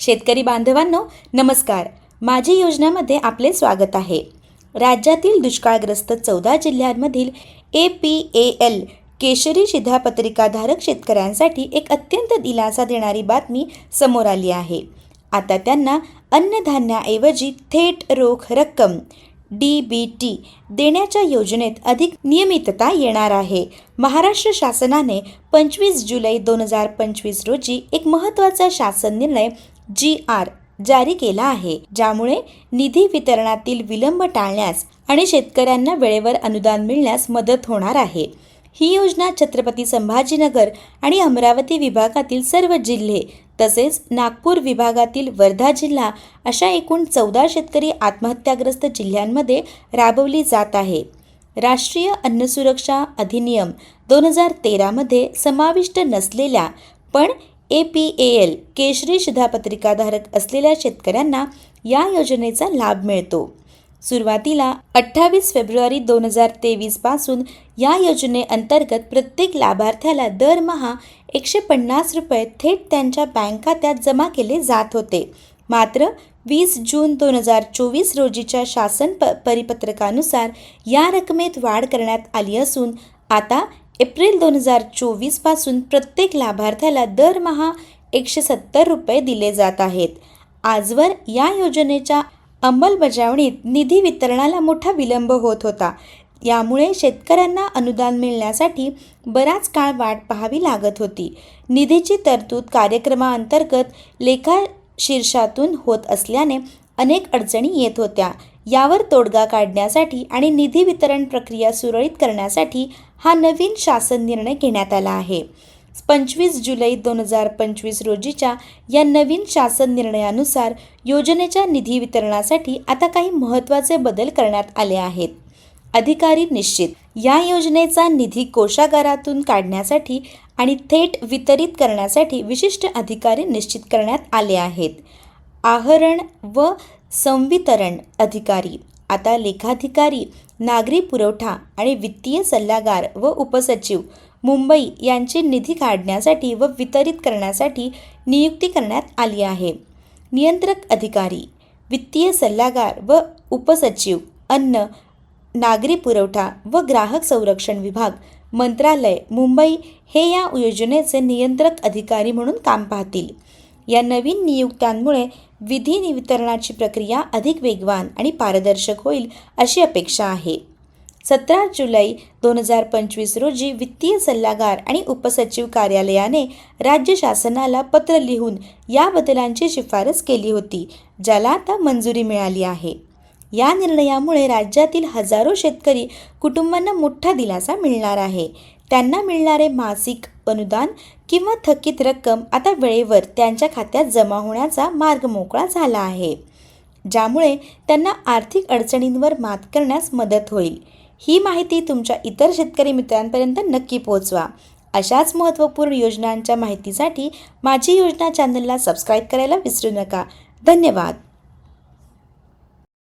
शेतकरी बांधवांनो नमस्कार. माझी योजनामध्ये आपले स्वागत आहे. राज्यातील दुष्काळग्रस्त चौदा जिल्ह्यांमधील ए पी ए एल केशरी शिधापत्रिकाधारक शेतकऱ्यांसाठी एक अत्यंत दिलासा देणारी बातमी समोर आली आहे. आता त्यांना अन्नधान्याऐवजी थेट रोख रक्कम डी बी टी देण्याच्या योजनेत अधिक नियमितता येणार आहे. महाराष्ट्र शासनाने पंचवीस जुलै दोन हजार पंचवीस रोजी एक महत्त्वाचा शासन निर्णय जी आर जारी केला आहे ज्यामुळे निधी वितरणातील विलंब टाळण्यास आणि शेतकऱ्यांना वेळेवर अनुदान मिळण्यास मदत होणार आहे. ही योजना छत्रपती संभाजीनगर आणि अमरावती विभागातील सर्व जिल्हे तसेच नागपूर विभागातील वर्धा जिल्हा अशा एकूण चौदा शेतकरी आत्महत्याग्रस्त जिल्ह्यांमध्ये राबवली जात आहे. राष्ट्रीय अन्न सुरक्षा अधिनियम दोन हजार तेरामध्ये समाविष्ट नसलेल्या पण ए पी ए एल केशरी शिधापत्रिकाधारक असलेल्या शेतकऱ्यांना या योजनेचा लाभ मिळतो. सुरुवातीला अठ्ठावीस फेब्रुवारी दोन हजार तेवीसपासून या योजनेअंतर्गत प्रत्येक लाभार्थ्याला दरमहा एकशे पन्नास रुपये थेट त्यांच्या बँक खात्यात जमा केले जात होते. मात्र वीस जून दोन हजार चोवीस रोजीच्या शासन प परिपत्रकानुसार या रकमेत वाढ करण्यात आली असून आता एप्रिल दोन हजार चोवीसपासून प्रत्येक लाभार्थ्याला दरमहा एकशे सत्तर रुपये दिले जात आहेत. आजवर या योजनेच्या अंमलबजावणीत निधी वितरणाला मोठा विलंब होत होता. यामुळे शेतकऱ्यांना अनुदान मिळण्यासाठी बराच काळ वाट पाहावी लागत होती. निधीची तरतूद कार्यक्रमाअंतर्गत लेखा शीर्षातून होत असल्याने अनेक अडचणी येत होत्या. यावर तोडगा काढण्यासाठी आणि निधी वितरण प्रक्रिया सुरळीत करण्यासाठी हा नवीन शासन निर्णय घेण्यात आला आहे. पंचवीस जुलै दोन हजार पंचवीस रोजीच्या या नवीन शासन निर्णयानुसार योजनेच्या निधी वितरणासाठी आता काही महत्त्वाचे बदल करण्यात आले आहेत. अधिकारी निश्चित. या योजनेचा निधी कोशागारातून काढण्यासाठी आणि थेट वितरित करण्यासाठी विशिष्ट अधिकारी निश्चित करण्यात आले आहेत. आहरण व संवितरण अधिकारी आता लेखाधिकारी नागरी पुरवठा आणि वित्तीय सल्लागार व उपसचिव मुंबई यांचे निधी काढण्यासाठी व वितरित करण्यासाठी नियुक्ती करण्यात आली आहे. नियंत्रक अधिकारी वित्तीय सल्लागार व उपसचिव अन्न नागरी पुरवठा व ग्राहक संरक्षण विभाग मंत्रालय मुंबई हे या योजनेचे नियंत्रक अधिकारी म्हणून काम पाहतील. या नवीन नियुक्त्यांमुळे विधी वितरणाची प्रक्रिया अधिक वेगवान आणि पारदर्शक होईल अशी अपेक्षा आहे. सतरा जुलै दोन हजार पंचवीस रोजी वित्तीय सल्लागार आणि उपसचिव कार्यालयाने राज्य शासनाला पत्र लिहून या बदलांची शिफारस केली होती ज्याला आता मंजुरी मिळाली आहे. या निर्णयामुळे राज्यातील हजारो शेतकरी कुटुंबांना मोठा दिलासा मिळणार आहे. त्यांना मिळणारे मासिक अनुदान किंवा थकीत रक्कम आता वेळेवर त्यांच्या खात्यात जमा होण्याचा मार्ग मोकळा झाला आहे ज्यामुळे त्यांना आर्थिक अडचणींवर मात करण्यास मदत होईल. ही माहिती तुमच्या इतर शेतकरी मित्रांपर्यंत नक्की पोहोचवा. अशाच महत्त्वपूर्ण योजनांच्या माहितीसाठी माझी योजना चॅनलला सबस्क्राईब करायला विसरू नका. धन्यवाद.